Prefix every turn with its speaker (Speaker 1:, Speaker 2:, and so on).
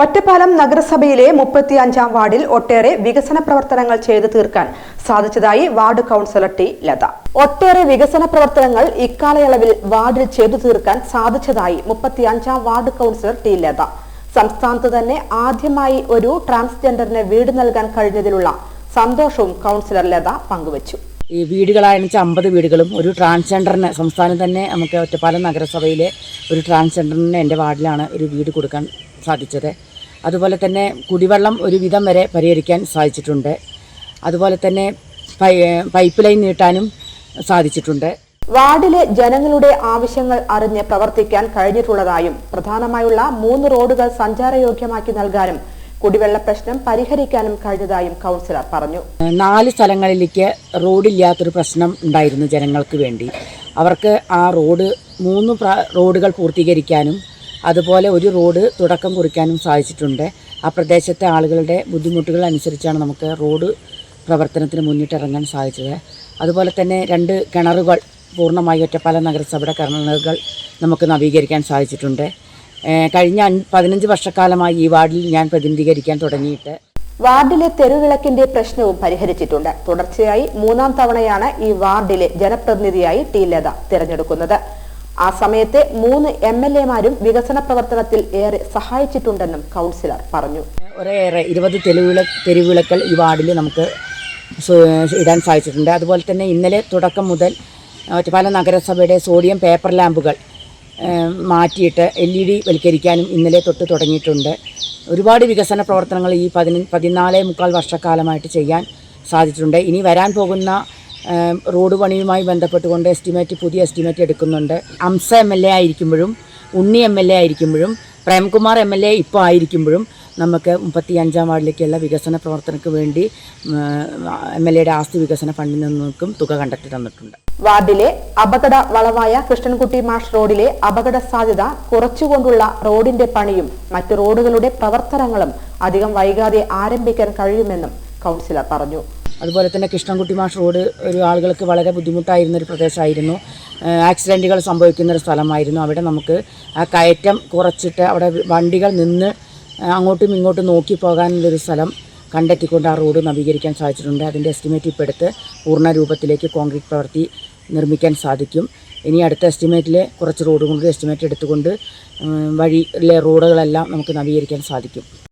Speaker 1: ഒറ്റപ്പാലം നഗരസഭയിലെ മുപ്പത്തിയഞ്ചാം വാർഡിൽ ഒട്ടേറെ വികസന പ്രവർത്തനങ്ങൾ ചെയ്തു തീർക്കാൻ സാധിച്ചതായി വാർഡ് കൗൺസിലർ ടി ലത. ഒട്ടേറെ വികസന പ്രവർത്തനങ്ങൾ ഇക്കാലയളവിൽ വാർഡിൽ ചെയ്തു തീർക്കാൻ സാധിച്ചതായി മുപ്പത്തിയഞ്ചാം വാർഡ് കൗൺസിലർ ടി ലത. സംസ്ഥാനത്ത് തന്നെ ആദ്യമായി ഒരു ട്രാൻസ്ജെൻഡറിന് വീട് നൽകാൻ കഴിഞ്ഞതിലുള്ള സന്തോഷവും കൗൺസിലർ ലത പങ്കുവച്ചു.
Speaker 2: ഈ വീടുകളാണെന്ന് വെച്ചാൽ അമ്പത് വീടുകളും ഒരു ട്രാൻസ്ജെൻഡറിന് സംസ്ഥാനം തന്നെ നമുക്ക് ഒറ്റപ്പാലം നഗരസഭയിലെ ഒരു ട്രാൻസ്ജെൻഡറിന് എന്റെ വാർഡിലാണ് ഒരു വീട് കൊടുക്കാൻ സാധിച്ചത്. അതുപോലെ തന്നെ കുടിവെള്ളം ഒരു വിധം വരെ പരിഹരിക്കാൻ സാധിച്ചിട്ടുണ്ട്. അതുപോലെ തന്നെ പൈപ്പ് ലൈൻ നീട്ടാനും സാധിച്ചിട്ടുണ്ട്.
Speaker 1: വാർഡിലെ ജനങ്ങളുടെ ആവശ്യങ്ങൾ അറിഞ്ഞ് പ്രവർത്തിക്കാൻ കഴിഞ്ഞിട്ടുള്ളതായും പ്രധാനമായുള്ള മൂന്ന് റോഡുകൾ സഞ്ചാരയോഗ്യമാക്കി നൽകാനും കുടിവെള്ള പ്രശ്നം പരിഹരിക്കാനും കഴിഞ്ഞതായും കൗൺസിലർ പറഞ്ഞു.
Speaker 2: നാല് സ്ഥലങ്ങളിലേക്ക് റോഡില്ലാത്തൊരു പ്രശ്നം ഉണ്ടായിരുന്നു ജനങ്ങൾക്ക് വേണ്ടി. അവർക്ക് ആ റോഡ് മൂന്ന് റോഡുകൾ പൂർത്തീകരിക്കാനും അതുപോലെ ഒരു റോഡ് തുടക്കം കുറിക്കാനും സാധിച്ചിട്ടുണ്ട്. ആ പ്രദേശത്തെ ആളുകളുടെ ബുദ്ധിമുട്ടുകൾ അനുസരിച്ചാണ് നമുക്ക് റോഡ് പ്രവർത്തനത്തിന് മുന്നിട്ടിറങ്ങാൻ സാധിച്ചത്. അതുപോലെ തന്നെ രണ്ട് കിണറുകൾ പൂർണമായി ഒറ്റപ്പാലം നഗരസഭയുടെ കിണറുകൾ നമുക്ക് നവീകരിക്കാൻ സാധിച്ചിട്ടുണ്ട്. കഴിഞ്ഞ പതിനഞ്ച് വർഷക്കാലമായി ഈ വാർഡിൽ ഞാൻ പ്രതിനിധീകരിക്കാൻ തുടങ്ങിയിട്ട്.
Speaker 1: വാർഡിലെ തെരുവിളക്കിന്റെ പ്രശ്നവും പരിഹരിച്ചിട്ടുണ്ട്. തുടർച്ചയായി മൂന്നാം തവണയാണ് ഈ വാർഡിലെ ജനപ്രതിനിധിയായി ടി ലത തിരഞ്ഞെടുക്കുന്നത്. ആ സമയത്തെ മൂന്ന് എം എൽ എമാരും വികസന പ്രവർത്തനത്തിൽ ഏറെ സഹായിച്ചിട്ടുണ്ടെന്നും കൗൺസിലർ പറഞ്ഞു.
Speaker 2: ഒരേറെ ഇരുപത് തെരുവിള തെരുവിളക്കൾ ഈ വാർഡിൽ നമുക്ക് ഇടാൻ സാധിച്ചിട്ടുണ്ട്. അതുപോലെ തന്നെ ഇന്നലെ തുടക്കം മുതൽ പല നഗരസഭയുടെ സോഡിയം പേപ്പർ ലാമ്പുകൾ മാറ്റിയിട്ട് എൽ ഇ ഡി വൽക്കരിക്കാനും ഇന്നലെ തൊട്ട് തുടങ്ങിയിട്ടുണ്ട്. ഒരുപാട് വികസന പ്രവർത്തനങ്ങൾ ഈ പതിന പതിനാലേ മുക്കാൽ വർഷക്കാലമായിട്ട് ചെയ്യാൻ സാധിച്ചിട്ടുണ്ട്. ഇനി വരാൻ പോകുന്ന റോഡ് പണിയുമായി ബന്ധപ്പെട്ടുകൊണ്ട് എസ്റ്റിമേറ്റ് പുതിയ എസ്റ്റിമേറ്റ് എടുക്കുന്നുണ്ട്. അംസ എം എൽ എ ആയിരിക്കുമ്പോഴും ഉണ്ണി എം എൽ എ ആയിരിക്കുമ്പോഴും പ്രേംകുമാർ എം എൽ എ ഇപ്പോൾ ആയിരിക്കുമ്പോഴും നമുക്ക് മുപ്പത്തി അഞ്ചാം വാർഡിലേക്കുള്ള വികസന പ്രവർത്തനങ്ങൾക്ക് വേണ്ടി എം എൽ എയുടെ ആസ്തി വികസന ഫണ്ടിൽ നിന്നും തുക കണ്ടെത്തി തന്നിട്ടുണ്ട്.
Speaker 1: വാർഡിലെ അപകട വളവായ കൃഷ്ണൻകുട്ടി മാഷ് റോഡിലെ അപകട സാധ്യത കുറച്ചുകൊണ്ടുള്ള റോഡിന്റെ പണിയും മറ്റു റോഡുകളുടെ പ്രവർത്തനങ്ങളും അധികം വൈകാതെ ആരംഭിക്കാൻ കഴിയുമെന്നും കൗൺസിലർ പറഞ്ഞു.
Speaker 2: അതുപോലെ തന്നെ കൃഷ്ണൻകുട്ടി മാഷ് റോഡ് ഒരു ആളുകൾക്ക് വളരെ ബുദ്ധിമുട്ടായിരുന്ന ഒരു പ്രദേശമായിരുന്നു. ആക്സിഡന്റുകൾ സംഭവിക്കുന്ന ഒരു സ്ഥലമായിരുന്നു. അവിടെ നമുക്ക് ആ കയറ്റം കുറച്ചിട്ട് അവിടെ വണ്ടികൾ നിന്ന് അങ്ങോട്ടും ഇങ്ങോട്ടും നോക്കി പോകാനുള്ളൊരു സ്ഥലം കണ്ടെത്തിക്കൊണ്ട് ആ റോഡ് നവീകരിക്കാൻ സാധിച്ചിട്ടുണ്ട്. അതിന്റെ എസ്റ്റിമേറ്റ് ഇപ്പോൾ എടുത്ത് പൂർണ രൂപത്തിലേക്ക് കോൺക്രീറ്റ് പ്രവർത്തി നിർമ്മിക്കാൻ സാധിക്കും. ഇനി അടുത്ത എസ്റ്റിമേറ്റിൽ കുറച്ച് റോഡ് കൊണ്ട് എസ്റ്റിമേറ്റ് എടുത്തുകൊണ്ട് വഴിയിലെ റോഡുകളെല്ലാം നമുക്ക് നവീകരിക്കാൻ സാധിക്കും.